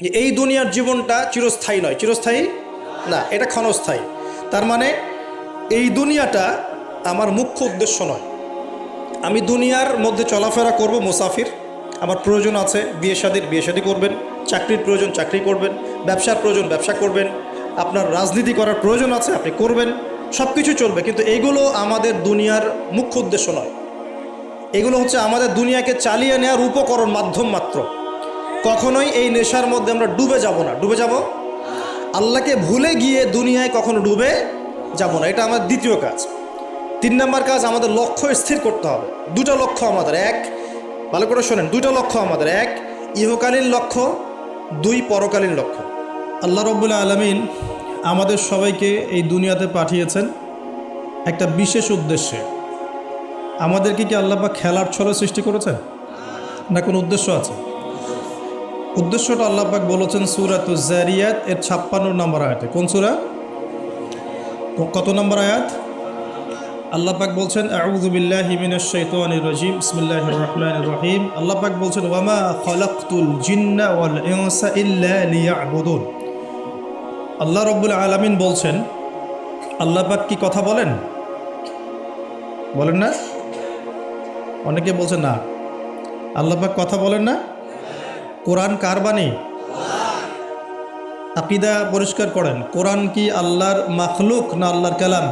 যে এই দুনিয়ার জীবনটা চিরস্থায়ী নয়। চিরস্থায়ী? না, এটা ক্ষণস্থায়ী। তার মানে এই দুনিয়াটা আমার মুখ্য উদ্দেশ্য নয়। আমি দুনিয়ার মধ্যে চলাফেরা করব মুসাফির। আমার প্রয়োজন আছে বিয়ে শাদির, বিয়ে শাদি করবেন। চাকরির প্রয়োজন, চাকরি করবেন। ব্যবসার প্রয়োজন, ব্যবসা করবেন। আপনার রাজনীতি করার প্রয়োজন আছে, আপনি করবেন। সব কিছু চলবে, কিন্তু এগুলো আমাদের দুনিয়ার মুখ্য উদ্দেশ্য নয়। এগুলো হচ্ছে আমাদের দুনিয়াকে চালিয়ে নেওয়ার উপকরণ, মাধ্যম মাত্র। কখনোই এই নেশার মধ্যে আমরা ডুবে যাব না। ডুবে যাব? আল্লাহকে ভুলে গিয়ে দুনিয়ায় কখনো ডুবে যাব না। এটা আমার দ্বিতীয় কাজ। তিন নম্বর কাজ, আমাদের লক্ষ্য স্থির করতে হবে। দুটো লক্ষ্য আমাদের। এক, ভালো করে শোনেন, দুটো লক্ষ্য আমাদের। এক, ইহকালীন লক্ষ্য, দুই, পরকালীন লক্ষ্য। আল্লাহ রব্বুল্লা আলমিন আমাদের সবাইকে এই দুনিয়াতে পাঠিয়েছেন একটা বিশেষ উদ্দেশ্যে। আমাদেরকে কি আল্লাহ বা খেলার ছলে সৃষ্টি করেছেন? না কোনো উদ্দেশ্য আছে? উদ্দেশ্যটা আল্লাহবাক বলেছেন সুরাত জারিয়াত এর ছাপ্পান্ন নম্বর আয়াতে। কোন সুরা? কত নম্বর আয়াত? আল্লাপাক বলছেন আউযুবিল্লাহি মিনাশ শাইতানির রাজিম, বিসমিল্লাহির রহমানির রহিম। আল্লাপাক বলছেন, ওয়ামা খালাকতুল জিন্না ওয়াল ইনসা ইল্লা লিয়াবুদুন। আল্লাহ রাব্বুল আলামিন বলছেন আল্লাপাক কি কথা বলেন? বলেন না? অনেকে বলছেন, না। আল্লাপাক কথা বলেন না? কোরআন কার বাণী? আকিদা পরিষ্কার করেন, কোরআন কি আল্লাহর মাখলুক না আল্লাহর কালাম?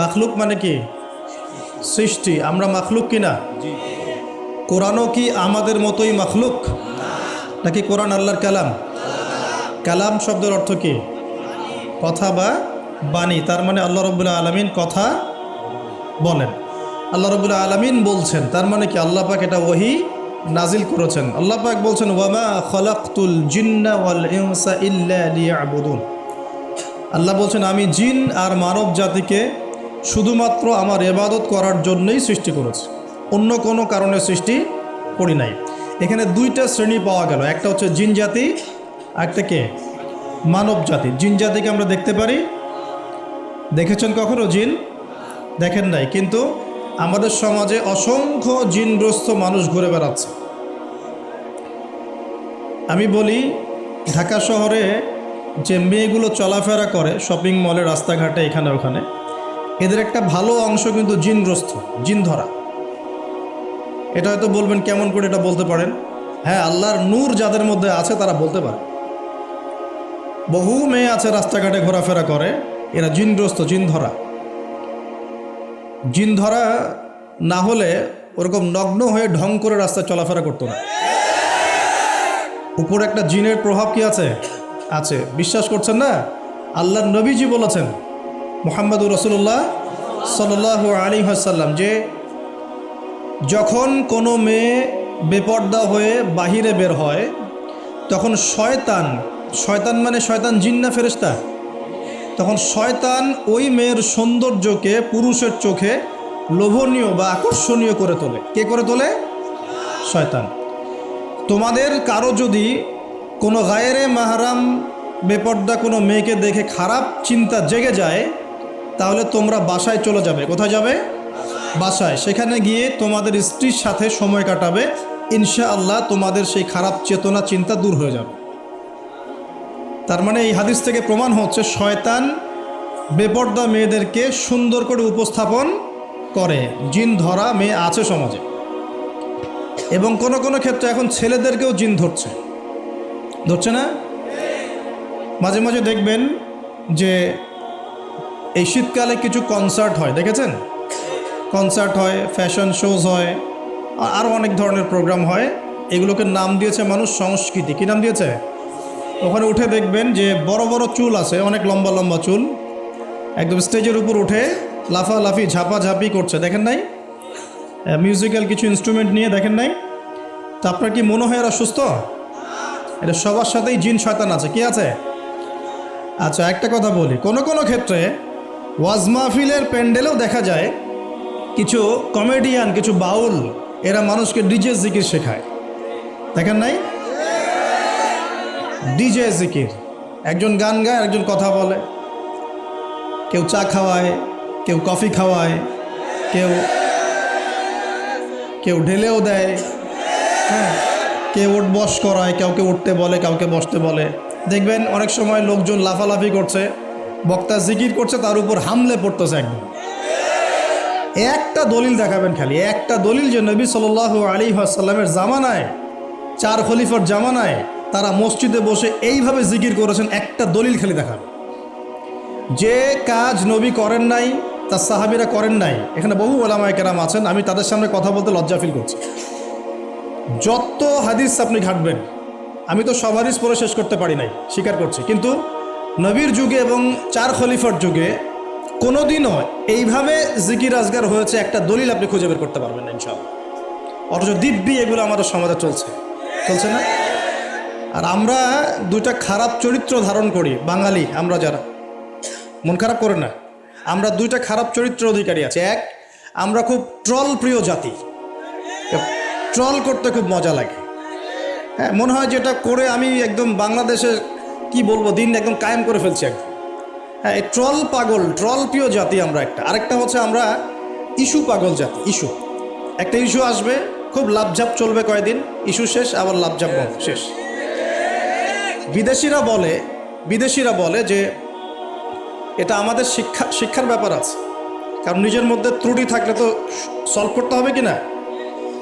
মাখলুক মানে কি? সৃষ্টি। আমরা মাখলুক কি না কোরআনও কি আমাদের মতোই মাখলুক? নাকি কোরআন আল্লাহর কালাম? কালাম শব্দের অর্থ কি? কথা বা বাণী। তার মানে আল্লাহ রবুল্লা আলমিন কথা বলেন। আল্লাহ রবুল্লা আলমিন বলছেন, তার মানে কি আল্লাহ পাক এটা ওহি নাজিল করেছেন। আল্লাহ পাক বলছেন, ওয়ামা খলাকতুল জিন্না আল্লাহ বলছেন, আমি জিন আর মানব জাতিকে শুধুমাত্র আমার এবাদত করার জন্যই সৃষ্টি করেছি। অন্য কোনো কারণে সৃষ্টি করি নাই। এখানে দুইটা শ্রেণি পাওয়া গেল। একটা হচ্ছে জিন জাতি একটা কে? মানব জাতি। জিন জাতিকে আমরা দেখতে পারি। দেখেছেন কখনো জিন? দেখেন নাই। কিন্তু আমাদের সমাজে অসংখ্য জিনগ্রস্ত মানুষ ঘুরে বেড়াচ্ছে। আমি বলি, ঢাকা শহরে যে মেয়েগুলো চলাফেরা করে শপিং মলে, রাস্তাঘাটে, এখানে, ওখানে, এদের একটা ভালো অংশ কিন্তু জিনগ্রস্ত জিন ধরা এটা হয়তো বলবেন, কেমন করে এটা বলতে পারেন? হ্যাঁ আল্লাহর নূর যাদের মধ্যে আছে, তারা বলতে পারে। বহু মেয়ে আছে রাস্তাঘাটে ঘোরাফেরা করে, এরা জিনগ্রস্ত জিন ধরা জিন ধরা না হলে ওরকম নগ্ন হয়ে ঢং করে রাস্তায় চলাফেরা করতো না। উপরে একটা জিনের প্রভাব কি আছে? আছে। বিশ্বাস করছেন না? আল্লাহ নবীজি বলেছেন, মোহাম্মদুর রসুল্লাহ সাল আলী হাসাল্লাম যে যখন কোনো মেয়ে বেপর্দা হয়ে বাহিরে বের হয়, তখন শয়তান শয়তান মানে শয়তান জিন্না ফেরেস্তা তখন শয়তান ওই মেয়ের সৌন্দর্যকে পুরুষের চোখে লোভনীয় বা আকর্ষণীয় করে তোলে। কে করে তোলে? শয়তান। তোমাদের কারও যদি কোনো গায়েরে মাহারাম বেপর্দা কোনো মেয়েকে দেখে খারাপ চিন্তা জেগে যায়, তাহলে তোমরা বাসায় চলে যাবে। কোথায় যাবে? বাসায়। সেখানে গিয়ে তোমাদের স্ত্রীর সাথে সময় কাটাবে। ইনশা আল্লাহ তোমাদের সেই খারাপ চেতনা, চিন্তা দূর হয়ে যাবে। তার মানে এই হাদিস থেকে প্রমাণ হচ্ছে শয়তান বেপর্দা মেয়েদেরকে সুন্দর করে উপস্থাপন করে। জিন ধরা মেয়ে আছে সমাজে। এবং কোনো কোনো ক্ষেত্রে এখন ছেলেদেরকেও জিন ধরছে। ধরছে না? মাঝে মাঝে দেখবেন যে এই শীতকালে কিছু কনসার্ট হয়, দেখেছেন? কনসার্ট হয়, ফ্যাশন শোজ হয় আর আরও অনেক ধরনের প্রোগ্রাম হয়। এগুলোকে নাম দিয়েছে মানুষ সংস্কৃতি। কী নাম দিয়েছে? ওখানে উঠে দেখবেন যে বড় বড় চুল আছে, অনেক লম্বা লম্বা চুল। একদম স্টেজের উপর উঠে লাফালাফি, ঝাপাঝাপি করছে। দেখেন নাই? মিউজিক্যাল কিছু ইনস্ট্রুমেন্ট নিয়ে দেখেন নাই? তা আপনার কি মনে হয় এরা সুস্থ? এটা সবার সাথেই জিন শয়তান আছে, কি আছে? আচ্ছা একটা কথা বলি। কোনো কোনো ক্ষেত্রে ওয়াজ মাহফিলের প্যান্ডেলেও দেখা যায়, কিছু কমেডিয়ান কিছু বাউল, এরা মানুষকে ডিজে জিকির শেখায়। দেখেন নাই? ডিজে জিকির। একজন গান গায় একজন কথা বলে। কেউ চা খাওয়ায়, কেউ কফি খাওয়ায়, কেউ কেউ ঢেলেও দেয়। হ্যাঁ কেউ ওট বস করায়, কাউকে উঠতে বলে, কাউকে বসতে বলে। দেখবেন অনেক সময় লোকজন লাফালাফি করছে, বক্তা জিকির করছে, তার উপর হামলে পড়তেছে একদম। একটা দলিল দেখাবেন খালি, একটা দলিল যে নবী সাল আলী আসাল্লামের জামানায়, চার খলিফার জামানায় তারা মসজিদে বসে এইভাবে জিকির করেছেন, একটা দলিল খালি দেখাবেন যে কাজ নবী করেন নাই তার সাহাবিরা করেন নাই। এখানে বহু ওলামায় কেরাম আছেন, আমি তাদের সামনে কথা বলতে লজ্জা ফিল করছি। যত হাদিস আপনি ঘাটবেন, আমি তো সব হাদিস পরে শেষ করতে পারি নাই, স্বীকার করছি। কিন্তু নবীর যুগে এবং চার খলিফার যুগে কোনোদিনও এইভাবে জিকির আজগার হয়েছে, একটা দলিল আপনি খুঁজে বের করতে পারবেন না, ইনশাআল্লাহ। অথচ দিব্যি এগুলো আমাদের সমাজে চলছে। চলছে না? আর আমরা দুইটা খারাপ চরিত্র ধারণ করি, বাঙালি, আমরা যারা। মন খারাপ করে না। আমরা দুইটা খারাপ চরিত্র অধিকারী আছে। এক, আমরা খুব ট্রল প্রিয় জাতি। ট্রল করতে খুব মজা লাগে। হ্যাঁ মনে হয় যেটা করে আমি একদম বাংলাদেশে, কি বলব, দিন একদম কায়েম করে ফেলছি একদম। হ্যাঁ এই ট্রল পাগল ট্রল প্রিয় জাতি আমরা একটা। আরেকটা হচ্ছে আমরা ইস্যু পাগল জাতি, ইস্যু। একটা ইস্যু আসবে, খুব লাভঝাপ চলবে কয়দিন, ইস্যু শেষ, আবার লাভঝাপ শেষ। বিদেশিরা বলে বিদেশিরা বলে যে এটা আমাদের শিক্ষা, শিক্ষার ব্যাপার আছে। কারণ নিজের মধ্যে ত্রুটি থাকলে তো সলভ করতে হবে কি না?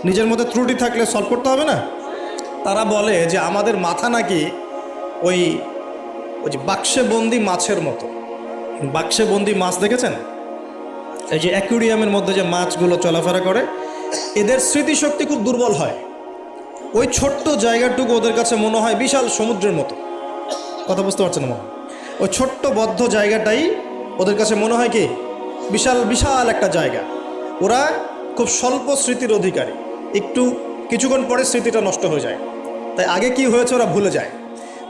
নিজের মধ্যে ত্রুটি থাকলে সলভ করতে হবে না? তারা বলে যে আমাদের মাথা নাকি ওই ওই যে বাক্সে বন্দি মাছের মতো। বাক্সে বন্দি মাছ দেখেছেন? এই যে অ্যাকুরিয়ামের মধ্যে যে মাছগুলো চলাফেরা করে, এদের স্মৃতিশক্তি খুব দুর্বল হয়। ওই ছোট্ট জায়গাটুকু ওদের কাছে মনে হয় বিশাল সমুদ্রের মতো। কথা বুঝতে পারছেন হয়? ওই ছোট্ট বদ্ধ জায়গাটাই ওদের কাছে মনে হয় কি, বিশাল বিশাল একটা জায়গা। ওরা খুব স্বল্প স্মৃতির অধিকারী। একটু কিছুক্ষণ পরে স্মৃতিটা নষ্ট হয়ে যায়। তাই আগে কি হয়েছে ওরা ভুলে যায়।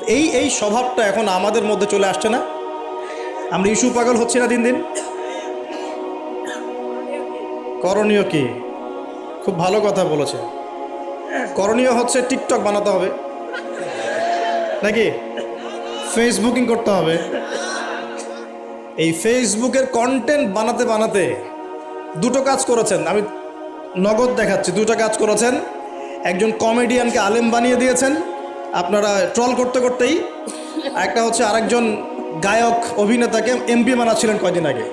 এই এই স্বভাবটা এখন আমাদের মধ্যে চলে আসছে না। আমরা ইস্যু পাগল হচ্ছি না দিন দিন। করণীয় কি? খুব ভালো কথা বলেছে। করণীয় হচ্ছে টিকটক বানাতে হবে। নাকি? ফেসবুকিং করতে হবে। এই ফেসবুকের কন্টেন্ট বানাতে বানাতে দুটো কাজ করেছেন। আমি নগদ দেখাচ্ছি। দুটো কাজ করেছেন। একজন কমেডিয়ানকে আলেম বানিয়ে দিয়েছেন। আপনারা ট্রল করতে করতেই। একটা হচ্ছে আরেকজন গায়ক, অভিনেতাকে এমপি বানাচ্ছিলেন কয়দিন আগে।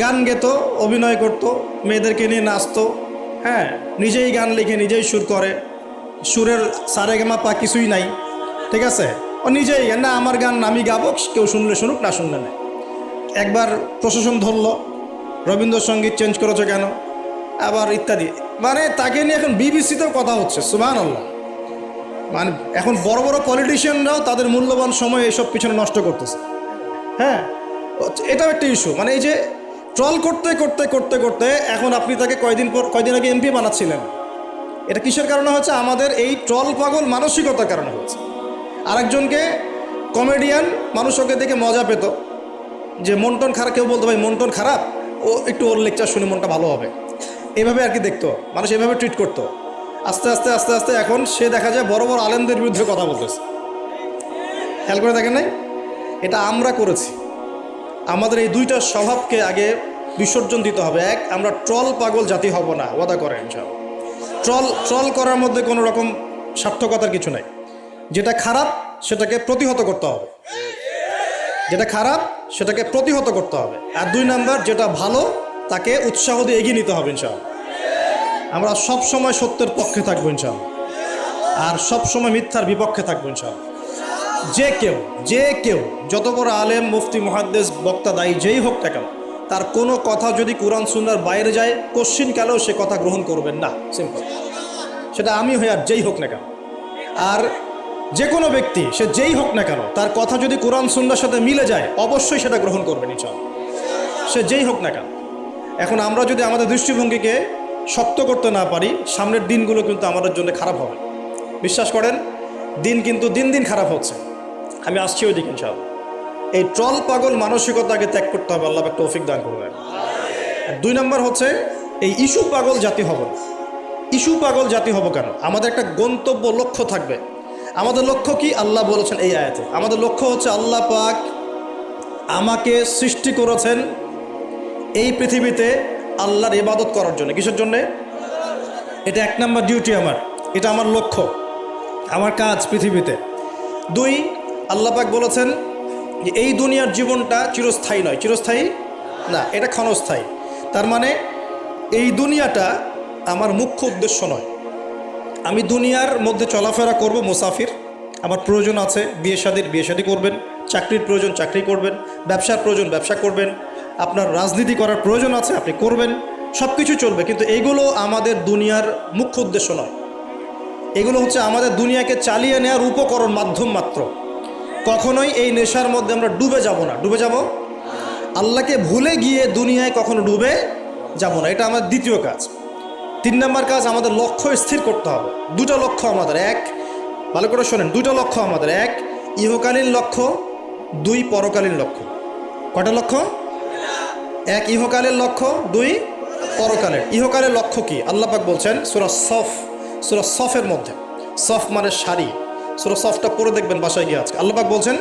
গান গেত, অভিনয় করত, মেয়েদেরকে নিয়ে নাচতো। হ্যাঁ নিজেই গান লিখে, নিজেই সুর করে। সুরের সারে গামা পা কিছুই নাই। ঠিক আছে? ও নিজেই, না, আমার গান আমি গাবো, কেউ শুনলে শুনুক, না শুনলে না। একবার প্রশাসন ধরলো, রবীন্দ্রসঙ্গীত চেঞ্জ করেছ কেন? আবার ইত্যাদি। মানে তাকে নিয়ে এখন বিবিসিতেও কথা হচ্ছে সুবাহ আল্লাহ মানে এখন বড় বড় পলিটিশিয়ানরাও তাদের মূল্যবান সময় এসব পিছনে নষ্ট করতেছে। হ্যাঁ? এটাও একটা ইস্যু মানে এই যে ট্রল করতে করতে করতে করতে এখন আপনি তাকে কয়দিন পর, কয়দিন আগে এমপি বানাচ্ছিলেন? এটা কিসের কারণে হচ্ছে আমাদের এই ট্রল পাগল মানসিকতার কারণে হচ্ছে আরেকজনকে কমেডিয়ান মানুষ ওকে দেখে মজা পেত। যে মনটন খারাপ, কেউ বলতো, ভাই, মনটন খারাপ? ও একটু ওর লেকচার শুনে মনটা ভালো হবে। এভাবে আর কি দেখতো। মানুষ এভাবে ট্রিট করতো। আস্তে আস্তে আস্তে আস্তে এখন সে দেখা যায় বড় বড় আলেমদের বিরুদ্ধে কথা বলতেছে। খেয়াল করে দেখেন নাই? এটা আমরা করেছি। আমাদের এই দুইটা স্বভাবকে আগে বিসর্জন দিতে হবে। এক, আমরা ট্রল পাগল জাতি হব না। ওয়াদা করেন সব। ট্রল ট্রল করার মধ্যে কোনো রকম সার্থকতার কিছু নাই। যেটা খারাপ, সেটাকে প্রতিহত করতে হবে। যেটা খারাপ, সেটাকে প্রতিহত করতে হবে। আর দুই নাম্বার, যেটা ভালো, তাকে উৎসাহ দিয়ে এগিয়ে নিতে হবে ইনশাআল্লাহ। আমরা সব সময় সত্যের পক্ষে থাকব ইনশাআল্লাহ। আর সব সময় মিথ্যার বিপক্ষে থাকব ইনশাআল্লাহ। যে কেউ যে কেউ, যত বড় আলেম, মুফতি মহাদ্দেশ বক্তা, দায়ী, যেই হোক না কেন, তার কোনো কথা যদি কোরআন, সুন্নার বাইরে যায়, কোশ্চিন কালেও সে কথা গ্রহণ করবেন না। সিম্পল সেটা আমি হয়ে আর যেই হোক না কেন। আর যে কোনো ব্যক্তি, সে যেই হোক না কেন, তার কথা যদি কোরআন সুন্নার সাথে মিলে যায়, অবশ্যই সেটা গ্রহণ করবেন ইনশাল সে যেই হোক না কেন। এখন আমরা যদি আমাদের দৃষ্টিভঙ্গিকে শক্ত করতে না পারি, সামনের দিনগুলো কিন্তু আমাদের জন্য খারাপ হবে। বিশ্বাস করেন, দিন কিন্তু দিন দিন খারাপ হচ্ছে। আমি আসছি ওই দিকে ইনশাল এই ট্রল পাগল মানসিকতাকে ত্যাগ করতে হবে, আল্লাহ একটা তৌফিক দান করবেন দুই নম্বর হচ্ছে, এই ইস্যু পাগল জাতি হব ইস্যু পাগল জাতি হব কেন? আমাদের একটা গন্তব্য লক্ষ্য থাকবে। আমাদের লক্ষ্য কি? আল্লাহ বলেছেন এই আয়াতে। আমাদের লক্ষ্য হচ্ছে আল্লাহ পাক আমাকে সৃষ্টি করেছেন এই পৃথিবীতে আল্লাহর ইবাদত করার জন্য। কিসের জন্যে? এটা এক নম্বর ডিউটি আমার। এটা আমার লক্ষ্য, আমার কাজ পৃথিবীতে। দুই আল্লাপাক বলেছেন যে এই দুনিয়ার জীবনটা চিরস্থায়ী নয়। চিরস্থায়ী? না, এটা ক্ষণস্থায়ী। তার মানে এই দুনিয়াটা আমার মুখ্য উদ্দেশ্য নয়। আমি দুনিয়ার মধ্যে চলাফেরা করব মুসাফির। আমার প্রয়োজন আছে বিয়ে শাদির, বিয়ে শাদি করবেন, চাকরির প্রয়োজন চাকরি করবেন, ব্যবসার প্রয়োজন ব্যবসা করবেন, আপনার রাজনীতি করার প্রয়োজন আছে আপনি করবেন সব কিছু চলবে, কিন্তু এগুলো আমাদের দুনিয়ার মুখ্য উদ্দেশ্য নয়। এগুলো হচ্ছে আমাদের দুনিয়াকে চালিয়ে নেওয়ার উপকরণ মাধ্যম মাত্র। কখনোই এই নেশার মধ্যে আমরা ডুবে যাব না। ডুবে যাব? আল্লাহকে ভুলে গিয়ে দুনিয়ায় কখনো ডুবে যাব না। এটা আমার দ্বিতীয় কাজ। তিন নম্বর কাজ আমাদের লক্ষ্য স্থির করতে হবে। দুটো লক্ষ্য আমাদের, এক, ভালো করে শোনেন, দুটো লক্ষ্য আমাদের, এক, ইহকালীন লক্ষ্য, দুই, পরকালীন লক্ষ্য। কটা লক্ষ্য? এক, ইহকালের লক্ষ্য, দুই, পরকালের। ইহকালের লক্ষ্য কি? আল্লাপাক বলছেন, সুরা সফ, সুরা সফের মধ্যে। সফ মানে শাড়ি সুরা সফটা পরে দেখবেন বাসায় গিয়ে আজকে। আল্লাপাক বলছেন,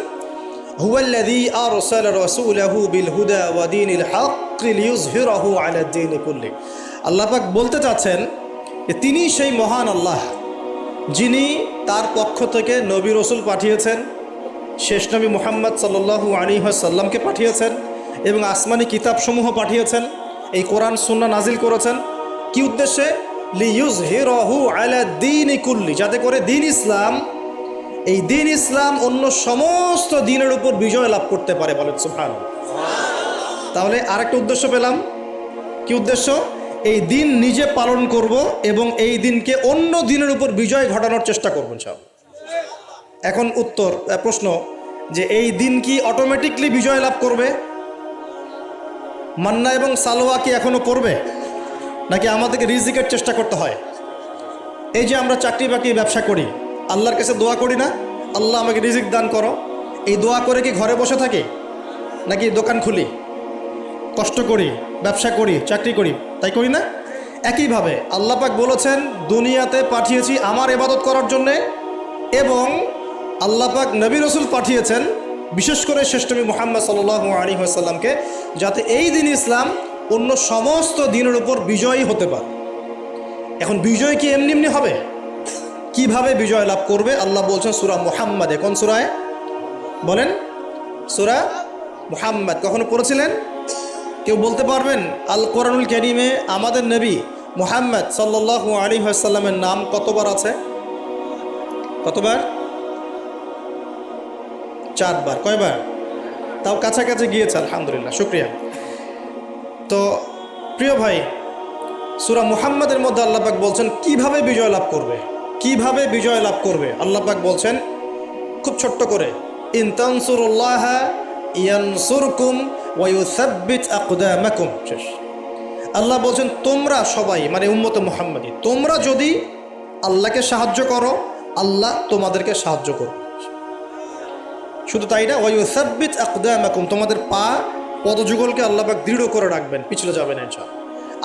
হুয়াল্লাযী আরসালা বিল হুদা ওয়া দীনিল হক লিইয়ুযহিরাহু আলা দ্বীনি কুল্লি। আল্লাপাক বলতে চাচ্ছেন যে তিনি সেই মহান আল্লাহ, যিনি তার পক্ষ থেকে নবী রসুল পাঠিয়েছেন, শেষ নবী মোহাম্মদ সাল্লু আলী সাল্লামকে পাঠিয়েছেন এবং আসমানি কিতাবসমূহ পাঠিয়েছেন, এই কোরআন সুন্না নাজিল করেছেন। কি উদ্দেশ্যে? লিউজ হিরহু আলা দিন কুল্লি, যাতে করে দিন ইসলাম, এই দিন ইসলাম অন্য সমস্ত দিনের উপর বিজয় লাভ করতে পারে বলেন সুফান তাহলে আরেকটা উদ্দেশ্য পেলাম। কি উদ্দেশ্য? এই দিন নিজে পালন করব এবং এই দিনকে অন্য দিনের উপর বিজয় ঘটানোর চেষ্টা করবেন সব এখন উত্তর প্রশ্ন যে এই দিন কি অটোমেটিকলি বিজয় লাভ করবে? মান্না এবং সালোয়া কি এখনও পড়বে? নাকি আমাদেরকে রিজিকের চেষ্টা করতে হয়? এই যে আমরা চাকরি বাকরি ব্যবসা করি, আল্লাহর কাছে দোয়া করি না? আল্লাহ আমাকে রিজিক দান করো। এই দোয়া করে কি ঘরে বসে থাকি? নাকি দোকান খুলি? কষ্ট করি, ব্যবসা করি, চাকরি করি, তাই করি না? একইভাবে আল্লাপাক বলেছেন, দুনিয়াতে পাঠিয়েছি আমার এবাদত করার জন্যে এবং আল্লাপাক নবী রসুল পাঠিয়েছেন, বিশেষ করে শ্রেষ্ঠমী মোহাম্মদ সাল আলী আসাল্লামকে যাতে এই দিন ইসলাম অন্য সমস্ত দিনের উপর বিজয়ী হতে পারে। এখন বিজয় কি এমনি এমনি হবে? কীভাবে বিজয় লাভ করবে? আল্লাহ বলছেন, সুরা মোহাম্মদে কোন সুরায়? বলেন, সুরা মোহাম্মদ, কখনো পড়েছিলেন? কেউ বলতে পারবেন, আল কোরআনুল করিমে আমাদের নবী মোহাম্মদ সাল্লাল্লাহু আলী সাল্লামের নাম কতবার আছে? কতবার? চারবার। কয়বার? তাও কাছাকাছি গিয়েছে, আলহামদুলিল্লাহ, শুক্রিয়া। তো, প্রিয় ভাই, সুরা মুহাম্মাদের মধ্যে আল্লাপাক বলছেন, কীভাবে বিজয় লাভ করবে? কীভাবে বিজয় লাভ করবে? আল্লাপাক বলছেন, খুব ছোট্ট করে ইনতানসুরুল্লাহ ইয়ানসুরকুম আল্লাহ বলছেন, তোমরা সবাই মানে উম্মত মুহাম্মাদি, তোমরা যদি আল্লাহকে সাহায্য করো, আল্লাহ তোমাদেরকে সাহায্য করবে। শুধু তাই না, ওয়ায়ুসাব্বিত আকদামাকুম তোমাদের পা পদযুগলকে আল্লাহ পাক দৃঢ় করে রাখবেন, পিছলে যাবে না, ইনশাআল্লাহ।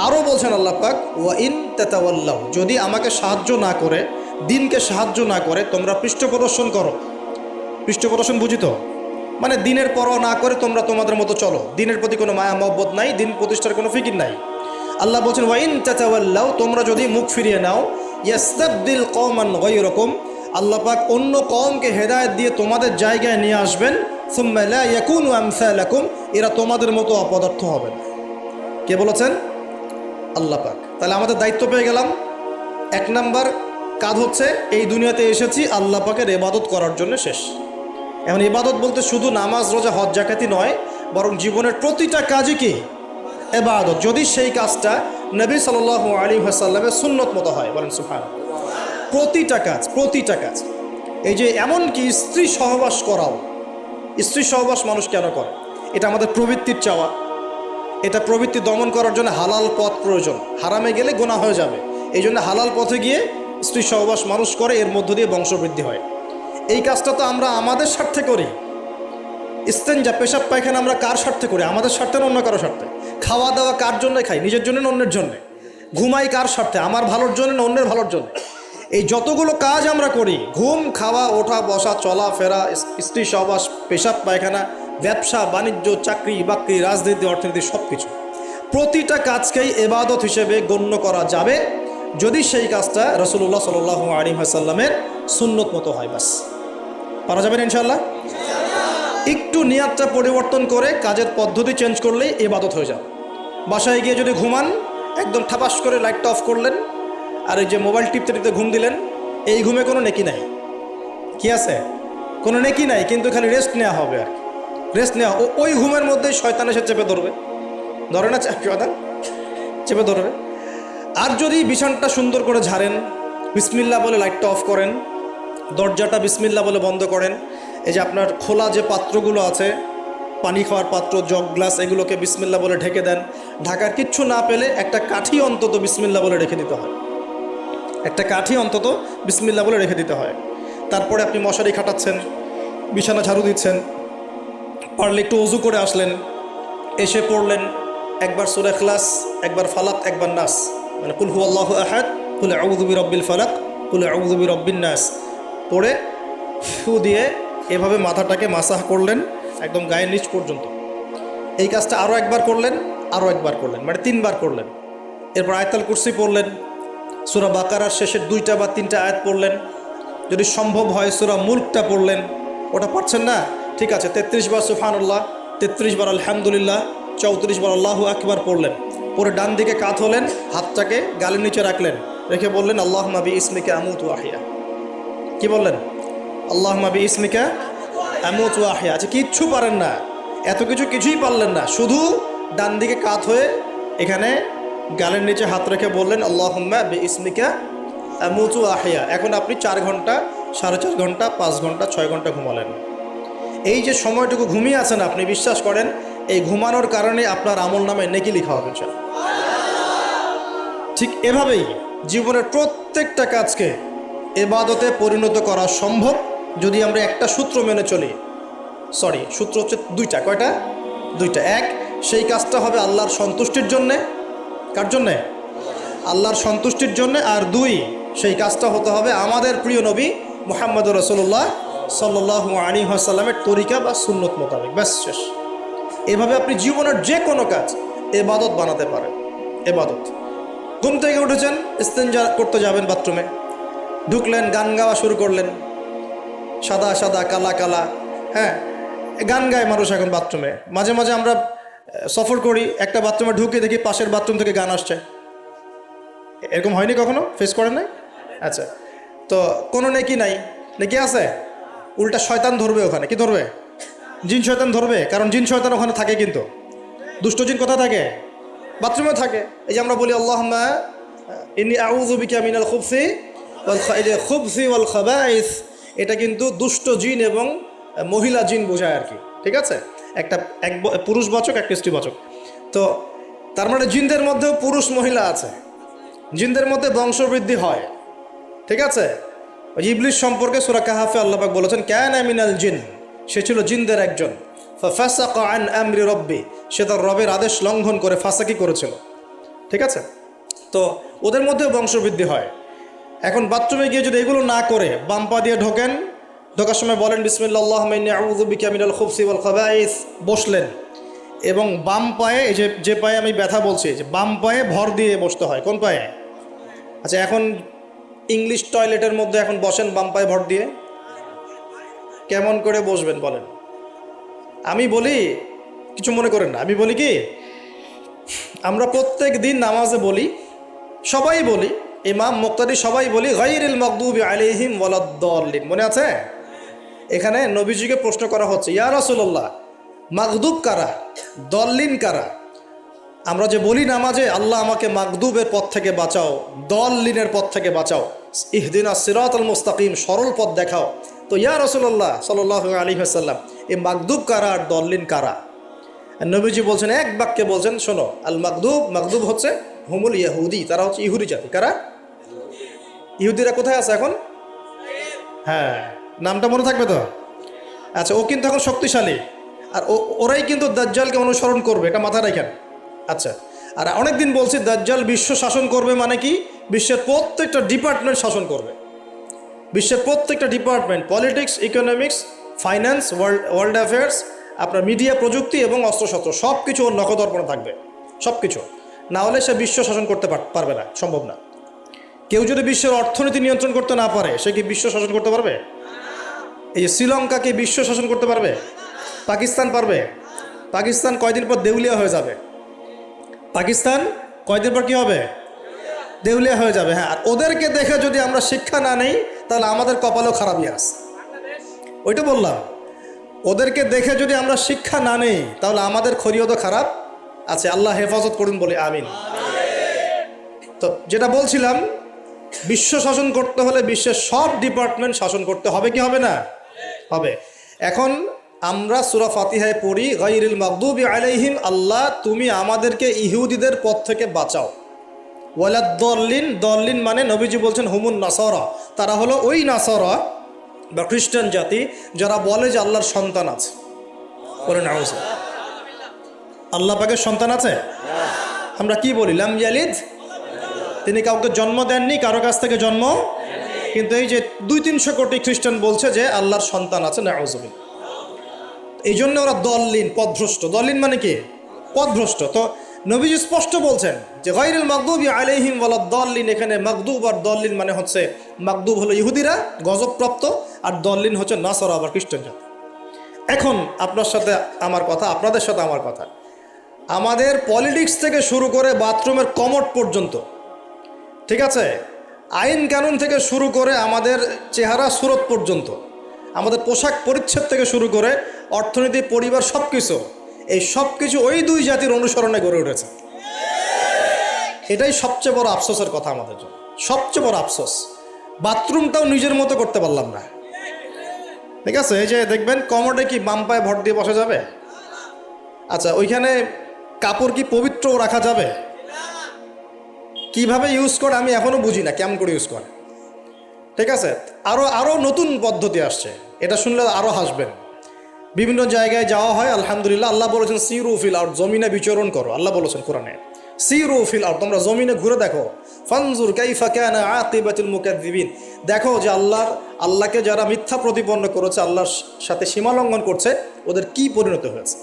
আরও বলছেন আল্লাহ পাক ওয়া ইন তাতাওয়াল্লাহ যদি আমাকে সাহায্য না করে, দিনকে সাহায্য না করে, তোমরা পৃষ্ঠ প্রদর্শন করো। পৃষ্ঠ প্রদর্শন বুঝি তো? মানে দিনের পরোয়া না করে তোমরা তোমাদের মতো চলো। দিনের প্রতি কোনো মায়া, মহব্বত নাই, দিন প্রতিষ্ঠার কোনো ফিকির নাই। আল্লাহ বলছেন ওয়াইন তাতাওয়াল্লাহ তোমরা যদি মুখ ফিরিয়ে নাও, ইয়াস্তাবদিল কওমান গায়রাকুম আল্লাহ পাক অন্য কমকে হেদায়ত দিয়ে তোমাদের জায়গায় নিয়ে আসবেন। সুম্মা লা ইয়াকুনু এরা তোমাদের মতো অপদার্থ হবে না। কে বলেছেন? আল্লাহ পাক। তাহলে আমাদের দায়িত্ব পেয়ে গেলাম। এক নাম্বার কাজ হচ্ছে, এই দুনিয়াতে এসেছি, আল্লাহ পাকের এবাদত করার জন্য শেষ। এখন ইবাদত বলতে শুধু নামাজ, রোজা, হজ জাকাতি নয়, বরং জীবনের প্রতিটা কাজই কি? এবাদত যদি সেই কাজটা নবী সাল আলী হাসাল্লামের সুন্নত মতো হয়, বলেন সুফান প্রতিটা কাজ প্রতিটা কাজ। এই যে এমনকি স্ত্রী সহবাস করাও, স্ত্রী সহবাস মানুষ কেন করে? এটা আমাদের প্রবৃত্তির চাওয়া। এটা প্রবৃত্তি দমন করার জন্য হালাল পথ প্রয়োজন। হারামে গেলে গোনা হয়ে যাবে। এই জন্য হালাল পথে গিয়ে স্ত্রী সহবাস মানুষ করে, এর মধ্য দিয়ে বংশবৃদ্ধি হয়। এই কাজটা তো আমরা আমাদের স্বার্থে করি। ইস্তেঞ্জা পেশাব, পায়খানা আমরা কার স্বার্থে করি? আমাদের স্বার্থে না অন্য কারও স্বার্থে? খাওয়া দাওয়া কার জন্য খাই? নিজের জন্য না অন্যের জন্য? ঘুমাই কার স্বার্থে? আমার ভালোর জন্য না অন্যের ভালোর জন্য? এই যতগুলো কাজ আমরা করি, ঘুম, খাওয়া, ওঠা, বসা, চলা, ফেরা স্ত্রী সহবাস পেশাব, পায়খানা, ব্যবসা, বাণিজ্য, চাকরি, বাকরি, রাজনীতি, অর্থনীতি সব কিছু প্রতিটা কাজকেই এবাদত হিসেবে গণ্য করা যাবে যদি সেই কাজটা রসুল্লাহ সাল আলী সাল্লামের সুন্নত মতো হয় বাস। পারা যাবেন ইনশাল্লাহ একটু নিয়াতটা পরিবর্তন করে কাজের পদ্ধতি চেঞ্জ করলেই এবাদত হয়ে যাবে। বাসায় গিয়ে যদি ঘুমান, একদম ঠাপাস করে লাইটটা অফ করলেন, আর এই যে মোবাইল টিপতে টিপতে ঘুম দিলেন, এই ঘুমে কোনো নেকি নাই। কি আছে? কোনো নেকি নাই, কিন্তু খালি রেস্ট নেওয়া হবে আর রেস্ট নেওয়া ওই ঘুমের মধ্যেই শয়তান এসে চেপে ধরবে। ধরে না শয়তান? চেপে ধরবে। আর যদি বিছানটা সুন্দর করে ঝাড়েন বিসমিল্লা বলে লাইটটা অফ করেন দরজাটা বিসমিল্লা বলে বন্ধ করেন। এই যে আপনার খোলা যে পাত্রগুলো আছে, পানি খাওয়ার পাত্র, জগ গ্লাস, এগুলোকে বিসমিল্লা বলে ঢেকে দেন। ঢাকার কিচ্ছু না পেলে একটা কাঠি অন্তত বিসমিল্লা বলে রেখে দিতে হয়। একটা কাঠি অন্তত বিসমিল্লা বলে রেখে দিতে হয়। তারপরে আপনি মশারি খাটাচ্ছেন, বিছানা ঝাড়ু দিচ্ছেন, পারলে একটু অজু করে আসলেন, এসে পড়লেন, একবার সুরে খ্লাস একবার ফালাক, একবার নাস। মানে কুল হু আল্লাহ আহাদ, কুলে আউদুবি রব্বিল ফালাক, কুলে আউদুবি রব্বিন নাস। পড়ে ফু দিয়ে এভাবে মাথাটাকে মাসাহ করলেন একদম গায়ের নিচ পর্যন্ত। এই কাজটা আরও একবার করলেন আরও একবার করলেন মানে তিনবার করলেন। এরপর আয়তাল কুরসি পড়লেন, সুরা বাকারার শেষের দুইটা বা তিনটা আয়াত পড়লেন। যদি সম্ভব হয় সুরা মুল্কটা পড়লেন, ওটা পারছেন না? ঠিক আছে, তেত্রিশ বার সুফানুল্লাহ তেত্রিশ বার আলহামদুলিল্লাহ, চৌত্রিশ বার আল্লাহ আকবার পড়লেন। পরে ডান দিকে কাত হলেন, হাতটাকে গালের নিচে রাখলেন, রেখে বললেন আল্লাহ মাবি ইসমিকা আমুত আহিয়া কি বললেন? আল্লাহ মাবি ইসমিকা আমুত আহিয়া। আচ্ছা কিচ্ছু পারেন না। এত কিছু কিছুই পারলেন না। শুধু ডান দিকে কাত হয়ে এখানে গালের নিচে হাত রেখে বললেন আল্লাহ বি ইসমিকা আমুতু আহিয়া। এখন আপনি চার ঘণ্টা, সাড়ে চার ঘণ্টা, পাঁচ ঘণ্টা, ছয় ঘণ্টা ঘুমালেন। এই যে সময়টুকু ঘুমিয়ে আছেন আপনি, বিশ্বাস করেন, এই ঘুমানোর কারণে আপনার আমল নামে নেকি লেখা হবে ঠিক এভাবেই জীবনের প্রত্যেকটা কাজকে এবাদতে পরিণত করা সম্ভব যদি আমরা একটা সূত্র মেনে চলি। সরি, সূত্র হচ্ছে দুইটা। কয়টা? দুইটা। এক, সেই কাজটা হবে আল্লাহর সন্তুষ্টির জন্যে। কার জন্যে? আল্লাহর সন্তুষ্টির জন্যে। আর দুই, সেই কাজটা হতে হবে আমাদের প্রিয় নবী মোহাম্মদ রসুল্লাহ সাল্লাহ আলী আসাল্লামের তরিকা বা সুন্নত মোতাবেক। ব্যাস, শেষ। এভাবে আপনি জীবনের যে কোনো কাজ এবাদত বানাতে পারেন। এবাদত। ঘুম থেকে উঠেছেন, ইস্তেঞ্জা করতে যাবেন বাথরুমে। ঢুকলেন, গান গাওয়া শুরু করলেন। সাদা সাদা, কালা কালা। হ্যাঁ গান গায় মানুষ এখন বাথরুমে। মাঝে মাঝে আমরা সফর করি, একটা বাথরুমে ঢুকে দেখি পাশের বাথরুম থেকে গান আসছে। এরকম হয়নি কখনো? ফেস করেন নাই? আচ্ছা। তো, কোনো নেকি নাই। নেকি আছে? উল্টা শয়তান ধরবে ওখানে। কি ধরবে? জিন শয়তান ধরবে? কারণ জিন শয়তান ওখানে থাকে কিন্তু। দুষ্ট জিন কোথায় থাকে? বাথরুমে থাকে। এই যে আমরা বলি আল্লাহ ইনি বিকা মিনাল খুবসি খুবসি ওয়াল খাবাইস, এটা কিন্তু দুষ্ট জিন এবং মহিলা জিন বোঝায় আর কি, ঠিক আছে? একটা এক পুরুষবাচক একটা স্ত্রীবাচক তো তার মানে জিনদের মধ্যেও পুরুষ মহিলা আছে। জিনদের মধ্যে বংশবৃদ্ধি হয়, ঠিক আছে? ইবলিশ সম্পর্কে সুরা কাহাফে আল্লাপাক বলেছেন ক্যান আমিনাল জিন সে ছিল জিনদের একজন। রব্বি, সে তার রবের আদেশ লঙ্ঘন করে ফাঁসাকি করেছিল, ঠিক আছে? তো ওদের মধ্যেও বংশবৃদ্ধি হয়। এখন বাথরুমে গিয়ে যদি এগুলো না করে, বাম পা দিয়ে ঢোকেন, ঢোকার সময় বলেন বিসমিল্লাহ মিনাল খুবসি ওয়াল খাবাইস বসলেন। এবং বাম পায়ে যে যে পায়ে আমি ব্যথা বলছি, যে বাম পায়ে ভর দিয়ে বসতে হয়। কোন পায়ে? আচ্ছা এখন ইংলিশ টয়লেটের মধ্যে এখন বসেন বাম পায়ে ভর দিয়ে। কেমন করে বসবেন বলেন? আমি বলি, কিছু মনে করেন না। আমি বলি কি, আমরা প্রত্যেক দিন নামাজে বলি, সবাই বলি ইমাম মুক্তাদি সবাই বলি গাইরিল মকদুবি আলিহিম ওয়ালাদ্দলিন মনে আছে? এখানে নবীজিকে প্রশ্ন করা হচ্ছে, ইয়া রাসূলুল্লাহ, মাগদুব কারা? দল্লিন কারা? আমরা যে বলি নামাজে আল্লাহ আমাকে মাগদুবের পথ থেকে বাঁচাও, দল্লিনের পথ থেকে বাঁচাও। ইহদিনা সিরাত আল মুস্তাকিম, সরল পথ দেখাও। তো ইয়া রসুল্লাহ সাল্লাহ আলী হাসাল্লাম এই মাগদুব কারা আর দল্লিন কারা? নবীজি বলছেন, এক বাক্যে বলছেন, শোনো আল মাগদুব মাগদুব হচ্ছে হুমুল ইয়াহুদি, তারা হচ্ছে ইহুদি জাতি। কারা? ইহুদিরা কোথায় আছে এখন? হ্যাঁ নামটা মনে থাকবে তো? আচ্ছা ও কিন্তু এখন শক্তিশালী। আর ও, ওরাই কিন্তু দাজ্জালকে অনুসরণ করবে, এটা মাথায় রাখেন। আচ্ছা আর অনেক দিন বলছি দাজ্জাল বিশ্ব শাসন করবে মানে কি? বিশ্বের প্রত্যেকটা ডিপার্টমেন্ট শাসন করবে। বিশ্বের প্রত্যেকটা department, politics, economics, finance, world world affairs, আপনার মিডিয়া, প্রযুক্তি এবং অস্ত্রশস্ত্র সব কিছু ওর নখদর্পণে থাকবে। সব কিছু না হলে সে বিশ্ব শাসন করতে পার- পারবে না, সম্ভব না। কেউ যদি বিশ্বের অর্থনীতি নিয়ন্ত্রণ করতে না পারে, সে কি বিশ্ব শাসন করতে পারবে? এই যে শ্রীলঙ্কাকে বিশ্ব শাসন করতে পারবে? পাকিস্তান পারবে? পাকিস্তান কয়দিন পর দেউলিয়া হয়ে যাবে? পাকিস্তান কয়দিন পর কি হবে? দেউলিয়া হয়ে যাবে হ্যাঁ। আর ওদেরকে দেখে যদি আমরা শিক্ষা না নেই, তাহলে আমাদের কপালও খারাপই আস ওইটা বললাম। ওদেরকে দেখে যদি আমরা শিক্ষা না নেই, তাহলে আমাদের খরিও তো খারাপ আছে, আল্লাহ হেফাজত করুন বলে, আমিন। তো যেটা বলছিলাম, বিশ্ব শাসন করতে হলে বিশ্বের সব ডিপার্টমেন্ট শাসন করতে হবে কি হবে না? হবে। এখন আমরা সুরা ফাতিহায় পড়ি গাইরুল মাকদুবি আলাইহিম, আল্লাহ তুমি আমাদেরকে ইহুদিদের পথ থেকে বাঁচাও। ওয়ালা দল্লিন দল্লিন মানে নবীজি বলছেন হুমুন নাসরা। তারা হলো ওই নাসরা বা খ্রিস্টান জাতি যারা বলে যে আল্লাহর সন্তান আছে। বলেন আউজ আল্লাহ পাকের সন্তান আছে? আমরা কি বলি? লাম ইয়ালিদ? তিনি কাউকে জন্ম দেননি, কারও কাছ থেকে জন্ম কিন্তু এই যে দুই তিনশো কোটি খ্রিস্টান বলছে যে আল্লাহর সন্তান আছে নাউজুবিল এই জন্য ওরা দল্লিন, পদভ্রষ্ট। দল্লিন মানে কি? পদভ্রষ্ট। তো নবীজি স্পষ্ট বলছেন যে গৈরুল মাকদুবি আলাইহিম ওয়ালা দল্লিন, এখানে মাকদুব আর দল্লিন মানে হচ্ছে মাকদুব হলো ইহুদিরা, গজবপ্রাপ্ত, আর দল্লিন হচ্ছে নাসরা আবার খ্রিস্টান জাতি। এখন আপনার সাথে আমার কথা, আপনাদের সাথে আমার কথা। আমাদের পলিটিক্স থেকে শুরু করে বাথরুমের কমট পর্যন্ত। ঠিক আছে? আইন কানুন থেকে শুরু করে আমাদের চেহারা সুরত পর্যন্ত। আমাদের পোশাক পরিচ্ছদ থেকে শুরু করে অর্থনীতি, পরিবার সব কিছু এই সব কিছু ওই দুই জাতির অনুসরণে গড়ে উঠেছে। এটাই সবচেয়ে বড় আফসোসের কথা আমাদের জন্য। সবচেয়ে বড় আফসোস। বাথরুমটাও নিজের মতো করতে পারলাম না। ঠিক আছে? এই যে দেখবেন, কমোডে কি বাম পায়ে ভর দিয়ে বসা যাবে? আচ্ছা ওইখানে কাপড় কি পবিত্র রাখা যাবে? কীভাবে ইউজ করে আমি এখনও বুঝি না, কেমন করে ইউজ করে। ঠিক আছে? আরও আরও নতুন পদ্ধতি আসছে। এটা শুনলে আরও হাসবেন। বিভিন্ন জায়গায় যাওয়া হয়, আলহামদুলিল্লাহ, আল্লাহ বলেছেন সিরুফিল আর জমিনে বিচরণ করো। আল্লাহ বলেছেন কোরআনে সিরুফিল আর তোমরা জমিনে ঘুরে দেখো। ফানজুর কাইফা কানা আকিবাতুল মুকাদ্দিবিন। দেখো যে আল্লাহর, আল্লাহকে যারা মিথ্যা প্রতিপন্ন করেছে, আল্লাহর সাথে সীমালঙ্ঘন করছে, ওদের কি পরিণত হয়েছে?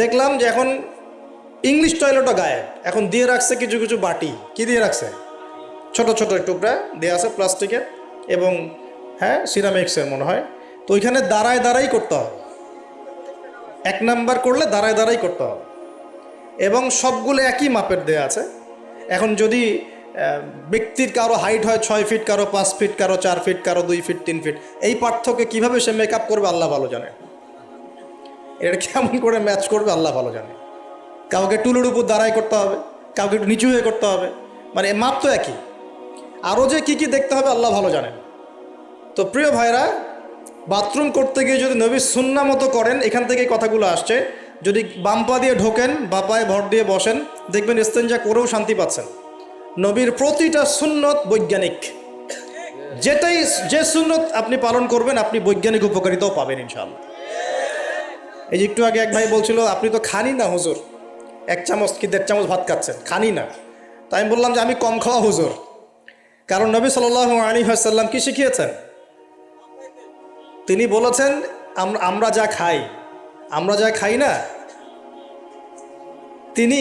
দেখলাম যে এখন ইংলিশ টয়লেটও গায়ে। এখন দিয়ে রাখছে কিছু কিছু বাটি। কি দিয়ে রাখছে? ছোট ছোট টুকরা দেওয়া আছে প্লাস্টিকের এবং হ্যাঁ সিরামিক্সের মনে হয়। তো ওইখানে দাঁড়ায় দাঁড়াই করতে হবে এক নাম্বার করলে দাঁড়ায় দাঁড়াই করতে হবে এবং সবগুলো একই মাপের দেয়া আছে। এখন যদি ব্যক্তির কারও হাইট হয় ছয় ফিট কারও পাঁচ ফিট কারও চার ফিট কারও দুই ফিট তিন ফিট এই পার্থক্য কীভাবে সে মেকআপ করবে আল্লাহ ভালো জানে। এটা কেমন করে ম্যাচ করবে আল্লাহ ভালো জানে। কাউকে টুলের উপর দাঁড়াই করতে হবে, কাউকে একটু নিচু হয়ে করতে হবে। মানে মাপ তো একই। আরও যে কি কি দেখতে হবে আল্লাহ ভালো জানেন। তো প্রিয় ভাইরা, বাথরুম করতে গিয়ে যদি নবী সুন্না মতো করেন, এখান থেকে কথাগুলো আসছে। যদি বাম পা দিয়ে ঢোকেন, বা পায়ে ভর দিয়ে বসেন, দেখবেন ইস্তেঞ্জা করেও শান্তি পাচ্ছেন। নবীর প্রতিটা সুন্নত বৈজ্ঞানিক। যেটাই, যে সুন্নত আপনি পালন করবেন, আপনি বৈজ্ঞানিক উপকারিতাও পাবেন ইনশাআল্লাহ। এই যে একটু আগে এক ভাই বলছিল, আপনি তো খানি না, হুজুর? এক চামচ কি দেড় চামচ ভাত খাচ্ছেন? খানি না। তাই আমি বললাম যে আমি কম খাওয়া হুজুর। কারণ নবী সাল আলী হাসাল্লাম কি শিখিয়েছেন? তিনি বলেছেন আমরা যা খাই, আমরা যা খাই না, তিনি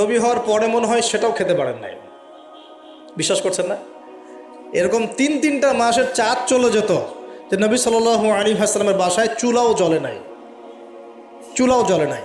নবী হওয়ার পরে মনে হয় সেটাও খেতে পারেন নাই। বিশ্বাস করছেন না? এরকম তিন তিনটা মাসের চাঁদ চলে যেত যে নবী সাল আলী হাসলামের বাসায় চুলাও জ্বলে নাই। চুলাও জ্বলে নাই।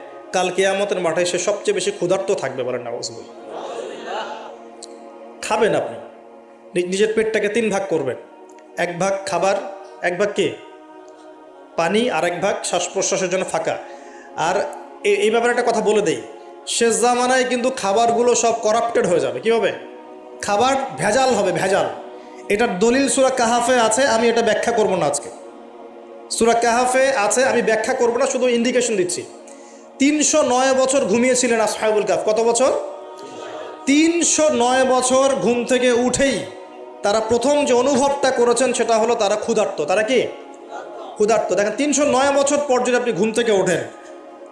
কাল কেয়ামতের মাঠে সে সবচেয়ে বেশি ক্ষুধার্ত থাকবে বলেন না খাবেন আপনি। নিজের পেটটাকে তিন ভাগ করবেন। এক ভাগ খাবার, এক ভাগ কে? পানি আর এক ভাগ শ্বাস প্রশ্বাসের জন্য ফাঁকা। আর এই ব্যাপারে একটা কথা বলে দেই। শেষ জামানায় কিন্তু খাবারগুলো সব করাপ্টেড হয়ে যাবে। কী হবে খাবার ভেজাল হবে, ভেজাল। এটার দলিল সুরা কাহাফে আছে, আমি এটা ব্যাখ্যা করব না আজকে। সুরা কাহাফে আছে, আমি ব্যাখ্যা করব না, শুধু ইন্ডিকেশন দিচ্ছি। তিনশো নয় বছর ঘুমিয়েছিলেন আসহাবুল কাফ। কত বছর? তিনশো নয় বছর ঘুম থেকে উঠেই তারা প্রথম যে অনুভবটা করেছেন সেটা হলো তারা ক্ষুধার্ত। তারা কি? ক্ষুধার্ত। দেখেন, তিনশো নয় বছর পর যদি আপনি ঘুম থেকে ওঠেন,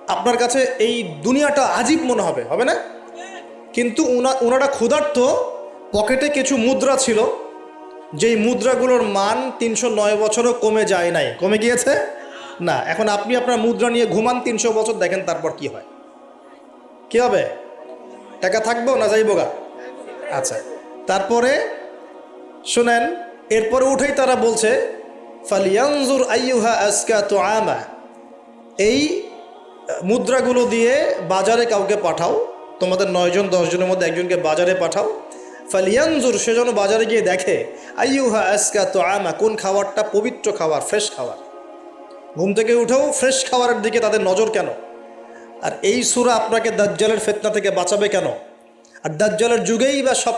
আপনার কাছে এই দুনিয়াটা আজীব মনে হবে হবে না? কিন্তু উনা ওনারা ক্ষুধার্ত, পকেটে কিছু মুদ্রা ছিল, যেই মুদ্রাগুলোর মান তিনশো নয় বছরও কমে যায় নাই। কমে গিয়েছে? না, এখন আপনি আপনার মুদ্রা নিয়ে ঘুমান তিনশো বছর, দেখেন তারপর কি হয়। কি হবে? টাকা থাকব না যাইব গা? আচ্ছা তারপরে শুনেন, এরপরে উঠেই তারা বলছে, ফালিয়ানজুর আইয়ুহা আজকা তো আমা এই মুদ্রাগুলো দিয়ে বাজারে কাউকে পাঠাও, তোমাদের নয়জন, দশজনের মধ্যে একজনকে বাজারে পাঠাও। ফালিয়ানজুর, সে যেন বাজারে গিয়ে দেখে, আইয়ুহা আজকা তো আমা কোন খাবারটা পবিত্র খাবার, ফ্রেশ খাবার। ঘুম থেকে উঠেও ফ্রেশ খাবারের দিকে তাদের নজর কেন? আর এই সুরা আপনাকে দাজ্জালের ফেতনা থেকে বাঁচাবে কেন? আর দাজ্জালের যুগেই বা সব,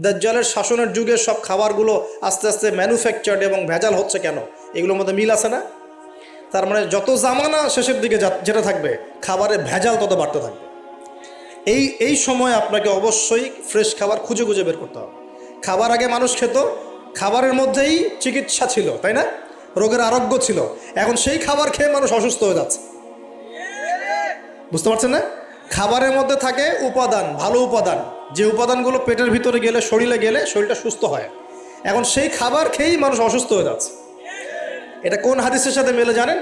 দাজ্জালের শাসনের যুগে সব খাবারগুলো আস্তে আস্তে ম্যানুফ্যাকচার্ড এবং ভেজাল হচ্ছে কেন? এগুলোর মধ্যে মিল আছে না? তার মানে যত জামানা শেষের দিকে যেটা থাকবে, খাবারের ভেজাল তত বাড়তে থাকবে। এই এই সময় আপনাকে অবশ্যই ফ্রেশ খাবার খুঁজে খুঁজে বের করতে হবে। খাবার আগে মানুষ খেত, খাবারের মধ্যেই চিকিৎসা ছিল, তাই না? রোগের আরোগ্য ছিল। এখন সেই খাবার খেয়ে মানুষ অসুস্থ হয়ে যাচ্ছে। বুঝতে পারছেন না? খাবারের মধ্যে থাকে উপাদান, ভালো উপাদান। যে উপাদানগুলো পেটের ভিতরে গেলে, শরীরে গেলে শরীরটা সুস্থ হয়। এখন সেই খাবার খেয়েই মানুষ অসুস্থ হয়ে যাচ্ছে। এটা কোন হাদিসের সাথে মেলে জানেন?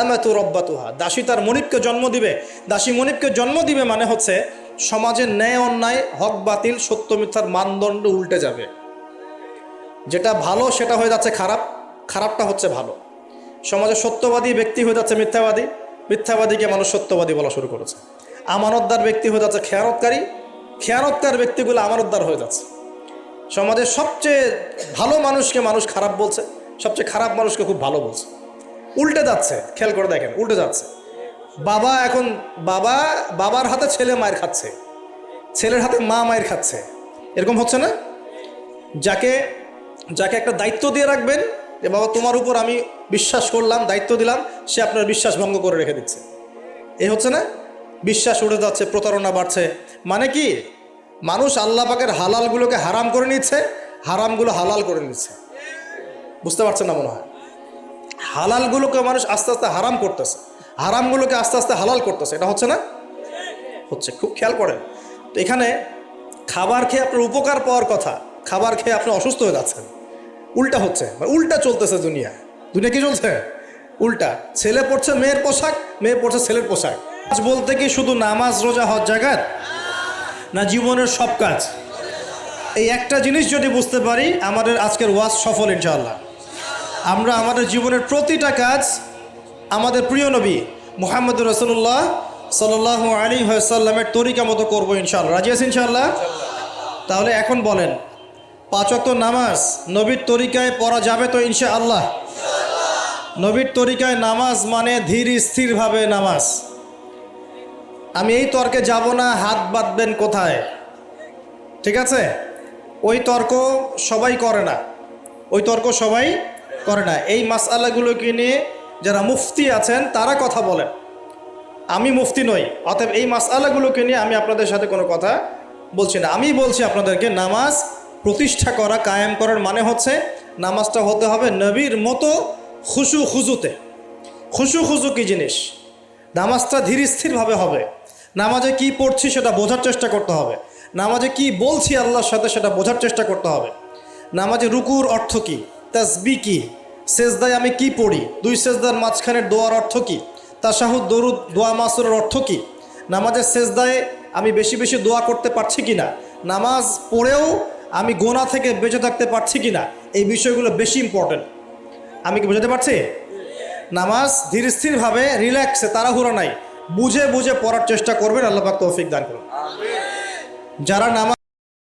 আমাতু রব্বাতুহা। দাসী তার মনিবকে জন্ম দিবে। দাসী মনিবকে জন্ম দিবে মানে হচ্ছে সমাজের ন্যায় অন্যায়, হক বাতিল, সত্য মিথ্যার মানদণ্ড উল্টে যাবে। যেটা ভালো, সেটা হয়ে যাচ্ছে খারাপ। খারাপটা হচ্ছে ভালো। সমাজে সত্যবাদী ব্যক্তি হয়ে যাচ্ছে মিথ্যাবাদী। মিথ্যাবাদীকে মানুষ সত্যবাদী বলা শুরু করেছে। আমানতদার ব্যক্তি হয়ে যাচ্ছে খেয়ানতকারী। খেয়ানতকার ব্যক্তিগুলো আমানতদার হয়ে যাচ্ছে। সমাজের সবচেয়ে ভালো মানুষকে মানুষ খারাপ বলছে, সবচেয়ে খারাপ মানুষকে খুব ভালো বলছে। উল্টে যাচ্ছে, খেয়াল করে দেখেন, উল্টে যাচ্ছে। বাবা এখন, বাবা, বাবার হাতে ছেলে মায়ের খাচ্ছে। ছেলের হাতে মা মায়ের খাচ্ছে। এরকম হচ্ছে না? যাকে যাকে একটা দায়িত্ব দিয়ে রাখবেন যে বাবা, তোমার উপর আমি বিশ্বাস করলাম, দায়িত্ব দিলাম, সে আপনার বিশ্বাস ভঙ্গ করে রেখে দিচ্ছে। এই হচ্ছে না? বিশ্বাস উঠে যাচ্ছে, প্রতারণা বাড়ছে। মানে কি? মানুষ আল্লাহ পাকের হালালগুলোকে হারাম করে নিচ্ছে, হারামগুলো হালাল করে নিচ্ছে। বুঝতে পারছেন না মনে হয়? হালালগুলোকে মানুষ আস্তে আস্তে হারাম করতেছে। হারামগুলোকে আস্তে আস্তে হালাল করতেছে। এটা হচ্ছে না? হচ্ছে, খুব খেয়াল করেন। তো এখানে খাবার খেয়ে আপনার উপকার পাওয়ার কথা, খাবার খেয়ে আপনি অসুস্থ হয়ে যাচ্ছেন। উল্টা হচ্ছে মানে উল্টা চলতেছে দুনিয়া। দুনিয়া কি চলছে? উল্টা। ছেলে পড়ছে মেয়ের পোশাক, মেয়ে পড়ছে ছেলের পোশাক। আজ বলতে কি শুধু নামাজ, রোজা, হজ জাগাত না, জীবনের সব কাজ। এই একটা জিনিস যদি বুঝতে পারি, আমাদের আজকের ওয়াজ সফল ইনশাআল্লাহ। আমরা আমাদের জীবনের প্রতিটা কাজ আমাদের প্রিয় নবী মোহাম্মদ রসুল্লাহ সাল্লাহ আলী সাল্লামের তরিকা মতো করব ইনশাআল্লাহ। রাজি আছি ইনশাআল্লাহ? তাহলে এখন বলেন পাঁচ ওয়াক্ত নামাজ নবীর তরিকায় পড়া যাবে তো ইনশাআল্লাহ। নবীর তরিকায় নামাজ মানে ধীর স্থিরভাবে নামাজ। আমি এই তর্কে যাব না, হাত বাঁধবেন কোথায়? ঠিক আছে? ওই তর্ক সবাই করে না। ওই তর্ক সবাই করে না। এই মাসালাগুলোকে নিয়ে যারা মুফতি আছেন, তারা কথা বলেন। আমি মুফতি নই, অতএব এই মাসালাগুলোকে নিয়ে আমি আপনাদের সাথে কোনো কথা বলছি না। আমি বলছি আপনাদেরকে নামাজ প্রতিষ্ঠা করা, কায়েম করার মানে হচ্ছে নামাজটা হতে হবে নবীর মতো খুশু খুজুতে। খুশু খুজু কী জিনিস? নামাজটা ধীর স্থিরভাবে হবে। নামাজে কি পড়ছি সেটা বোঝার চেষ্টা করতে হবে। নামাজে কি বলছি আল্লাহর সাথে সেটা বোঝার চেষ্টা করতে হবে। নামাজে রুকুর অর্থ কী? তাসবি কি? সেজদায় আমি কি পড়ি? দুই সেজদার মাঝখানের দোয়ার অর্থ কী? তাসাহুদ দরুদ, দোয়া মাসুরের অর্থ কী? নামাজের সেজদায় আমি বেশি বেশি দোয়া করতে পারছি কি না নামাজ পড়েও আমি গোনা থেকে বেঁচে থাকতে পারছি কি না এই বিষয়গুলো বেশি ইম্পর্টেন্ট আমি কি বোঝাতে পারছি? নামাজ ধীর স্থিরভাবে রিল্যাক্সে তাড়াহুড়ো নাই। বুঝে বুঝে পড়ার চেষ্টা করবেন, আল্লাহ পাক তৌফিক দান করুন। যারা নামাজ